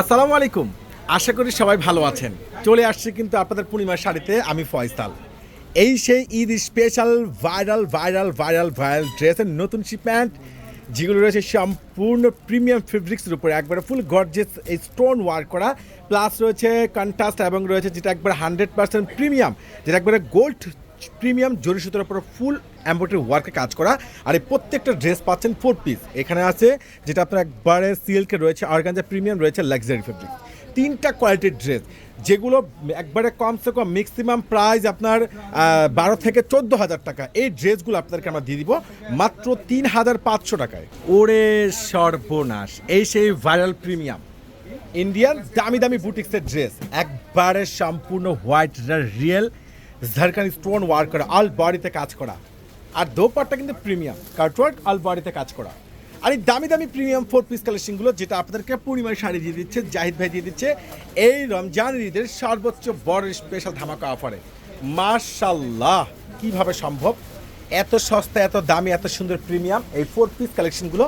আসসালামু আলাইকুম। আশা করি সবাই ভালো আছেন। চলে আসছি কিন্তু আপনাদের পূর্ণিমার শাড়িতে, আমি ফয়সাল। এই সেই Eid special viral viral viral viral ড্রেসের নতুন শিপমেন্ট যেগুলো রয়েছে সম্পূর্ণ প্রিমিয়াম ফেব্রিক্সের উপরে, একবারে ফুল গর্জেস এই স্টোন ওয়ার্ক করা প্লাস রয়েছে কন্ট্রাস্ট এবং রয়েছে যেটা একবার হান্ড্রেড পার্সেন্ট প্রিমিয়াম যেটা একবারে গোল্ড প্রিমিয়াম জরি সুতোর উপর ফুল এম্ব্রয়ডারি ওয়ার্কে কাজ করা। আর এই প্রত্যেকটা ড্রেস পাচ্ছেন ফোর পিস এখানে আছে যেটা আপনার একবারে সিল্কে রয়েছে অর্গানজা প্রিমিয়াম রয়েছে লাক্সারি ফেব্রিক তিনটা কোয়ালিটির ড্রেস যেগুলো একবারে কমসে কম ম্যাক্সিমাম প্রাইস আপনার বারো থেকে চোদ্দ হাজার টাকা। এই ড্রেসগুলো আপনাদেরকে আমরা দিয়ে দিব মাত্র তিন হাজার পাঁচশো টাকায়। ওরে সর্বনাশ এই সেই ভাইরাল প্রিমিয়াম ইন্ডিয়ান দামি দামি বুটিক্সের ড্রেস একবারে সম্পূর্ণ হোয়াইট রিয়েল ঝাড়খানি স্টোন ওয়ার্ক করা অল বডিতে কাজ করা। আর দোপারটা কিন্তু প্রিমিয়াম কার্টওয়ার্ক অল বডিতে কাজ করা। আর এই দামি দামি প্রিমিয়াম ফোর পিস কালেকশনগুলো যেটা আপনাদেরকে পূর্ণিমার শাড়ি দিয়ে দিচ্ছে, জাহিদ ভাই দিয়ে দিচ্ছে, এই রমজান ঈদের সর্বোচ্চ বড় স্পেশাল ধামাকা অফারে মার্শাল্লাহ কীভাবে সম্ভব? এত সস্তা, এত দামি, এত সুন্দর প্রিমিয়াম এই ফোর পিস কালেকশনগুলো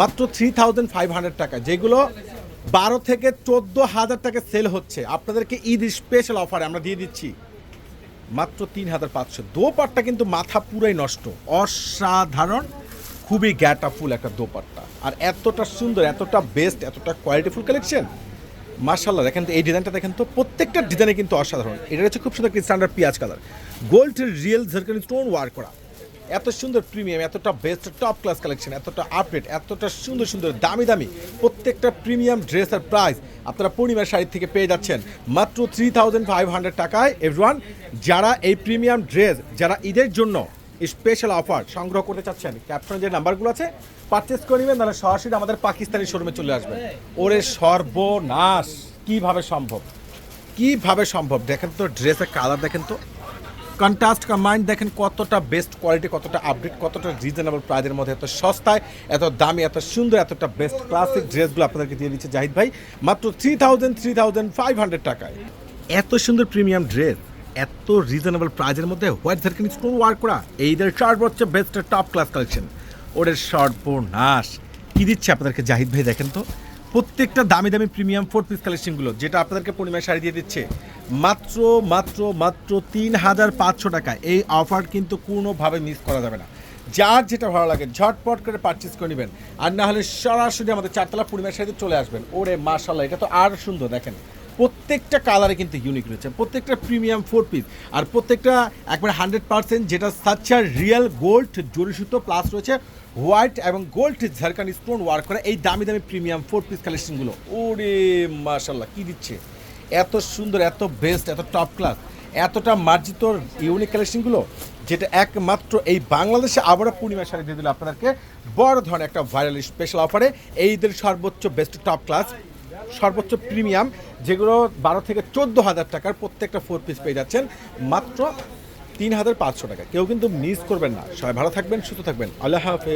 মাত্র থ্রি থাউজেন্ড ফাইভ হান্ড্রেড টাকা, যেগুলো বারো থেকে চোদ্দ হাজার টাকা সেল হচ্ছে। আপনাদেরকে ঈদ স্পেশাল অফারে আমরা দিয়ে দিচ্ছি। মাত্র তিন হাজার পাঁচশো। দোপাটটা কিন্তু মাথা পুরাই নষ্ট। অসাধারণ, খুবই গ্যাটাফুল একটা দোপাট্টা। আর এতটা সুন্দর, এতটা বেস্ট এতটা কোয়ালিটিফুল কালেকশন মার্শাল্লাহ দেখেন তো, এই ডিজাইনটা দেখেন তো, প্রত্যেকটা ডিজাইনে কিন্তু অসাধারণ। এটা হচ্ছে খুব সুন্দর স্ট্যান্ডার্ড পিঁয়াজ কালার গোল্ড রিয়েল ঝারকানি স্টোন ওয়ার করা। এত সুন্দর প্রিমিয়াম, এতটা বেস্ট টপ ক্লাস কালেকশন এতটা আপডেট এতটা সুন্দর সুন্দর, দামি দামি প্রত্যেকটা প্রিমিয়াম ড্রেসের প্রাইস আপনারা পূর্ণিমার শাড়ি থেকে পেয়ে যাচ্ছেন। মাত্র থ্রি থাউজেন্ড ফাইভ হান্ড্রেড টাকায় এভরিওয়ান যারা এই প্রিমিয়াম ড্রেস যারা ঈদের জন্য স্পেশাল অফার সংগ্রহ করতে চাচ্ছেন ক্যাপশনে যে নাম্বারগুলো আছে পারচেস করে নেবেন তাহলে সরাসরি আমাদের পাকিস্তানি শোরুমে চলে আসবেন। ওরে সর্বনাশ! কীভাবে সম্ভব? কীভাবে সম্ভব? দেখেন তো ড্রেসের কালার দেখেন তো। কন্ট্রাস্ট কম্বাইন্ড দেখেন কতটা বেস্ট কোয়ালিটি কতটা আপডেট কতটা রিজনেবল প্রাইজের মধ্যে এত সস্তায়, এত দামি, এত সুন্দর, এতটা বেস্ট ক্লাসিক ড্রেসগুলো আপনাদেরকে দিয়ে দিচ্ছে জাহিদ ভাই। মাত্র three thousand three thousand five hundred টাকায়। এত সুন্দর প্রিমিয়াম ড্রেস এত রিজনেবল প্রাইজের মধ্যে হোয়াইট ধারকিনি স্টোন ওয়ার্ক করা। এইদের শার্ট হচ্ছে বেস্ট টপ ক্লাস কালেকশন ওদের সর্বনাশ কী দিচ্ছে আপনাদেরকে জাহিদ ভাই দেখেন তো? প্রত্যেকটা দামি দামি প্রিমিয়াম ফোর পিস কালেকশনগুলো যেটা আপনাদেরকে পূর্ণিমায় শাড়ি দিয়ে দিচ্ছে। মাত্র মাত্র মাত্র তিন হাজার পাঁচশো টাকা। এই অফার কিন্তু কোনোভাবে মিস করা যাবে না। যার যেটা ভালো লাগে, ঝটপট করে পারচেস করে নেবেন। আর না হলে সরাসরি আমাদের চারতলা পূর্ণিমার শাড়িতে চলে আসবেন। ওরে মার্শাল্লাহ এটা তো আর সুন্দর, দেখেন। প্রত্যেকটা কালারে কিন্তু ইউনিক রয়েছে। প্রত্যেকটা প্রিমিয়াম ফোর পিস আর প্রত্যেকটা একবারে হান্ড্রেড পার্সেন্ট যেটা সাচ্চার রিয়েল গোল্ড জরিসুতো প্লাস রয়েছে হোয়াইট এবং গোল্ড ঝাড়খানি স্টোন ওয়ার্ক করা এই দামি দামি প্রিমিয়াম ফোর পিস কালেকশনগুলো ওরে মার্শাল্লাহ কি দিচ্ছে? এত সুন্দর, এত বেস্ট এত টপ ক্লাস এতটা মার্জিত ইউনিক কালেকশনগুলো যেটা একমাত্র এই বাংলাদেশে আবারও পূর্ণিমা শাড়ি দিয়ে দিল আপনাদেরকে বড় ধরনের একটা ভাইরাল স্পেশাল অফারে এইদের সর্বোচ্চ বেস্ট টপ ক্লাস সর্বোচ্চ প্রিমিয়াম যেগুলো বারো থেকে চোদ্দ হাজার টাকার প্রত্যেকটা ফোর পিস পেয়ে যাচ্ছেন মাত্র তিন হাজার পাঁচশো টাকা। কেউ কিন্তু মিস করবেন না। সবাই ভালো থাকবেন, সুস্থ থাকবেন। আল্লাহ হাফেজ।